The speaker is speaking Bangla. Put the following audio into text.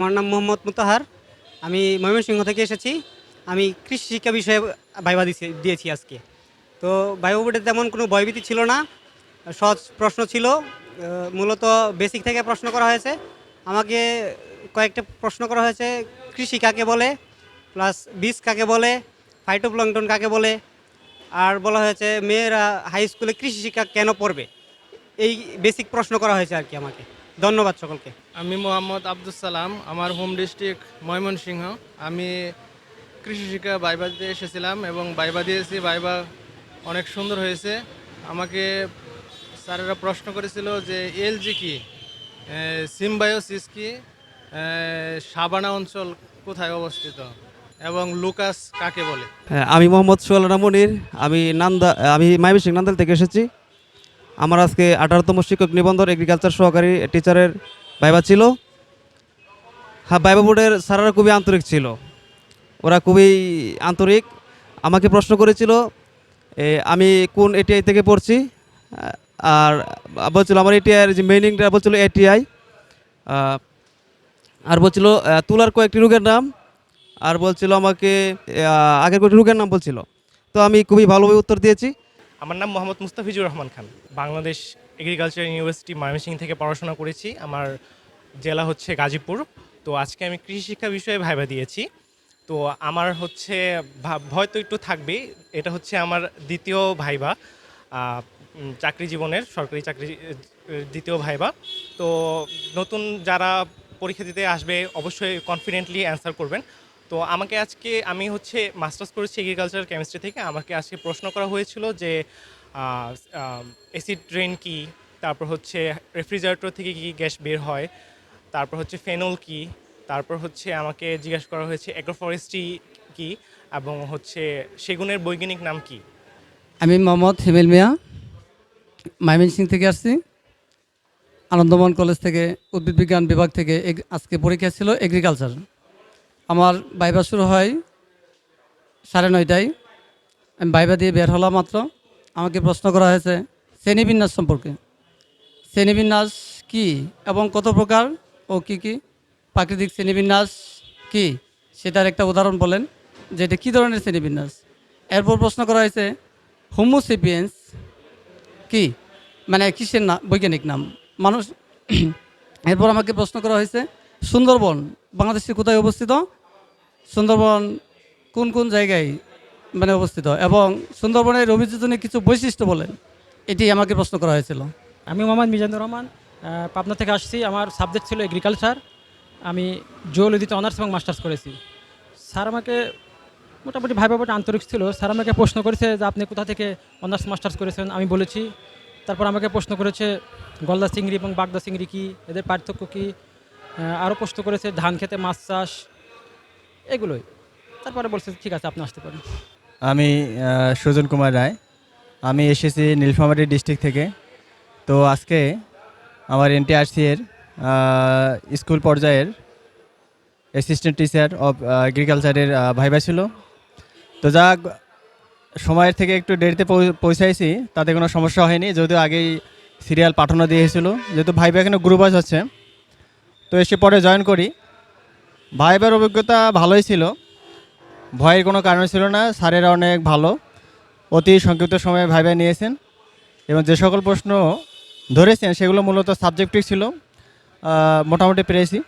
আমার নাম মোহাম্মদ মুতাহার। আমি ময়মনসিংহ থেকে এসেছি। আমি কৃষি শিক্ষা বিষয়ে ভাইবা দিয়েছি দিয়েছি আজকে। তো ভাইবা বোর্ডে তেমন কোনো ভয়ভীতি ছিল না। সহজ প্রশ্ন ছিল। মূলত বেসিক থেকে প্রশ্ন করা হয়েছে। আমাকে কয়েকটা প্রশ্ন করা হয়েছে। কৃষি কাকে বলে? প্লাস বীজ কাকে বলে? ফাইটোপ্লংটন কাকে বলে? আর বলা হয়েছে, মেয়েরা হাই স্কুলে কৃষি শিক্ষা কেন পড়বে? এই বেসিক প্রশ্ন করা হয়েছে আর কি আমাকে। ধন্যবাদ সকলকে। আমি মোহাম্মদ আব্দুল সালাম, আমার হোম ডিস্ট্রিক্ট ময়মনসিংহ। আমি কৃষি শিক্ষা বাইবা দিতে এসেছিলাম এবং বাইবা দিয়েছি। বাইবা অনেক সুন্দর হয়েছে। আমাকে স্যারেরা প্রশ্ন করেছিল যে, এলজি কি? সিম্বায়োসিস কি? সাবানা অঞ্চল কোথায় অবস্থিত? এবং লুকাস কাকে বলে? আমি মোহাম্মদ সোয়ালানা মনির আমি নান্দা, আমি মাইমিসিং নান্দাল থেকে এসেছি। আমার আজকে আঠারোতম শিক্ষক নিবন্ধন এগ্রিকালচার সহকারী টিচারের ভাইবা ছিল? হ্যাঁ ভাইবা বোর্ডের স্যারেরা খুবই আন্তরিক ছিল। ওরা খুবই আন্তরিক। আমাকে প্রশ্ন করেছিল আমি কোন এটিআই থেকে পড়ছি? আর বলছিল, আমার এটিআইয়ের যে মেইনিংটা, বলছিল এটিআই আর বলছিল তুলার কয়েকটি রোগের নাম। আর বলছিল আমাকে আগের কয়েকটি রোগের নাম, বলছিল। তো আমি খুবই ভালোভাবে উত্তর দিয়েছি। আমার নাম মোহাম্মদ মুস্তাফিজুর রহমান খান, বাংলাদেশ এগ্রিকালচার ইউনিভার্সিটি ময়মনসিংহ থেকে পড়াশোনা করেছি। আমার জেলা হচ্ছে গাজীপুর। তো আজকে আমি কৃষি শিক্ষা বিষয়ে ভাইবা দিয়েছি। তো আমার হচ্ছে ভয় তো একটু থাকবেই। এটা হচ্ছে আমার দ্বিতীয় ভাইবা চাকরি জীবনের, সরকারি চাকরি দ্বিতীয় ভাইবা। তো নতুন যারা পরীক্ষা দিতে আসবে, অবশ্যই কনফিডেন্টলি অ্যান্সার করবেন। তো আমাকে আজকে, আমি হচ্ছে মাস্টার্স করেছি এগ্রিকালচার কেমিস্ট্রি থেকে। আমাকে আজকে প্রশ্ন করা হয়েছিল যে অ্যাসিড ড্রেন কি তারপর হচ্ছে রেফ্রিজারেটর থেকে কি গ্যাস বের হয়, তারপর হচ্ছে ফেনল কি তারপর হচ্ছে আমাকে জিজ্ঞাসা করা হয়েছে অ্যাগ্রোফরেস্ট্রি কি এবং হচ্ছে সেগুনের বৈজ্ঞানিক নাম কি? আমি মোহাম্মদ হেমেল মিয়া ময়মনসিং থেকে আসছি। আনন্দমোহন কলেজ থেকে, উদ্ভিদ বিজ্ঞান বিভাগ থেকে আজকে পরীক্ষা ছিল এগ্রিকালচার আমার বাইবা শুরু হয় সাড়ে নয়টায়। আমি বাইবা দিয়ে বের হলাম মাত্র। আমাকে প্রশ্ন করা হয়েছে, শ্রেণীবিন্যাস সম্পর্কে। শ্রেণীবিন্যাস কি এবং কত প্রকার ও কি কি? প্রাকৃতিক শ্রেণীবিন্যাস কি? সেটার একটা উদাহরণ বলেন, যে এটা কী ধরনের শ্রেণীবিন্যাস? এরপর প্রশ্ন করা হয়েছে হোমোসেপিয়েন্স কি? মানে কিসের না, বৈজ্ঞানিক নাম। মানুষ, এরপর আমাকে প্রশ্ন করা হয়েছে, সুন্দরবন বাংলাদেশের কোথায় অবস্থিত? সুন্দরবন কোন কোন জায়গায় মানে অবস্থিত। এবং সুন্দরবনের অভিযোজনের কিছু বৈশিষ্ট্য বলেন। এটি আমাকে প্রশ্ন করা হয়েছিল। আমি মোহাম্মদ মিজানুর রহমান পাবনা থেকে আসছি। আমার সাবজেক্ট ছিল এগ্রিকালচার আমি জুওলজিতে অনার্স এবং মাস্টার্স করেছি। স্যার আমাকে মোটামুটি ভাই বাবাটা আন্তরিক ছিল। স্যার আমাকে প্রশ্ন করেছে যে, আপনি কোথা থেকে অনার্স মাস্টার্স করেছেন? আমি বলেছি। তারপর আমাকে প্রশ্ন করেছে, গলদা চিংড়ি এবং বাগদা চিংড়ি কী? এদের পার্থক্য কী? আরও প্রশ্ন করেছে, ধান খেতে মাছ চাষ? এগুলোই। তারপরে বলছে, ঠিক আছে, আপনি আসতে পারেন। আমি সুজন কুমার রায়। আমি এসেছি নীলফামারী ডিস্ট্রিক্ট থেকে। তো আজকে আমার এনটিআরসি এর স্কুল পর্যায়ের অ্যাসিস্ট্যান্ট টিচার অফ এগ্রিকালচারের ভাইবা ছিল। তো যাক, সময়ের থেকে একটু দেরিতে পৌঁছাইছি, তাতে কোনো সমস্যা হয়নি। যদিও আগেই সিরিয়াল পাঠানো দিয়েছিল, যেহেতু ভাইবা এখানে গ্রুপ হচ্ছে তো এসে পরে জয়েন করি। ভাইবার অভিজ্ঞতা ভালোই ছিল। ভয়ের কোনো কারণ ছিল না, স্যারেরা অনেক ভালো। অতি সংক্ষিপ্ত সময়ে ভাই ভাই নিয়েছেন। এবং যে সকল প্রশ্ন ধরেছেন, সেগুলো মূলত সাবজেক্টিভ ছিল। মোটামুটি পেরেছি।